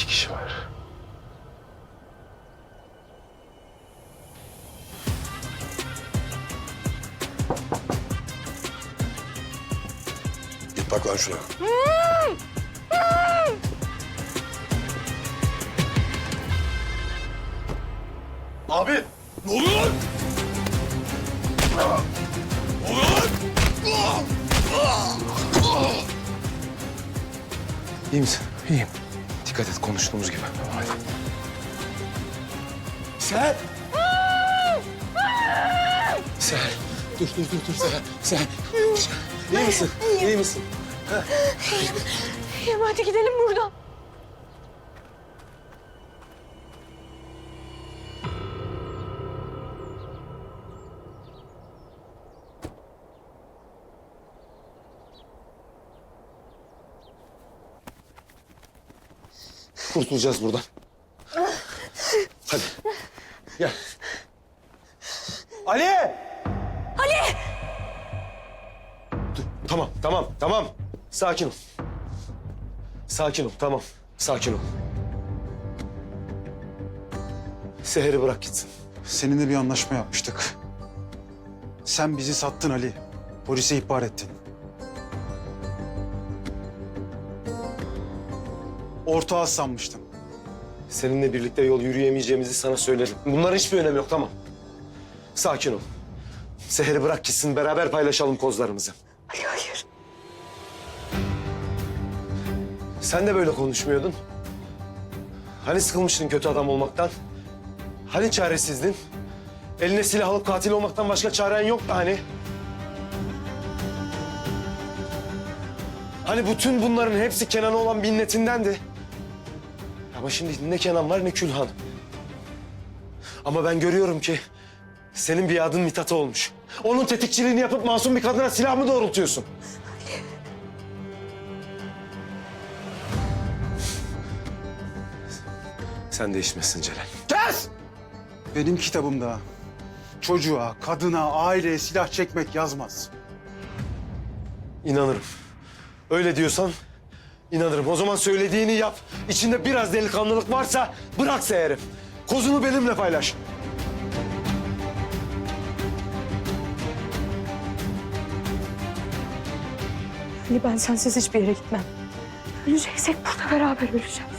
iki kişi var. Git bak lan şuna. Abi ne oluyor lan? Ne oluyor? İyi misin? İyiyim. Dikkat et konuştuğumuz gibi. Hadi. Sen! Sen! Dur, dur, dur, dur. Sen! Sen! İyi misin? İyi misin? İyiyim hadi gidelim buradan. Kurtulacağız buradan. Hadi. Gel. Ali! Ali! Dur, tamam, tamam, tamam. Sakin ol. Sakin ol, tamam. Sakin ol. Seher'i bırak gitsin. Seninle bir anlaşma yapmıştık. Sen bizi sattın Ali. Polise ihbar ettin. Ortağı sanmıştım. Seninle birlikte yol yürüyemeyeceğimizi sana söyledim. Bunların hiçbir önemi yok, tamam. Sakin ol. Seher'i bırak gitsin, beraber paylaşalım kozlarımızı. Ali hayır. Sen de böyle konuşmuyordun. Hani sıkılmıştın kötü adam olmaktan? Hani çaresizdin? Eline silah alıp katil olmaktan başka çaren yoktu hani? Hani bütün bunların hepsi Kenan'a olan minnetindendi. Ama şimdi ne Kenan var ne Külhan. Ama ben görüyorum ki senin bir adın Mithat'a olmuş. Onun tetikçiliğini yapıp masum bir kadına silah mı doğrultuyorsun? Sen değişmezsin Celal. Kes! Benim kitabımda çocuğa, kadına, aileye silah çekmek yazmaz. İnanırım. Öyle diyorsan inanırım. O zaman söylediğini yap. İçinde biraz delikanlılık varsa bırak Seher'i. Kozunu benimle paylaş. Ali ben sensiz hiçbir yere gitmem. Öleceksek burada beraber öleceğim.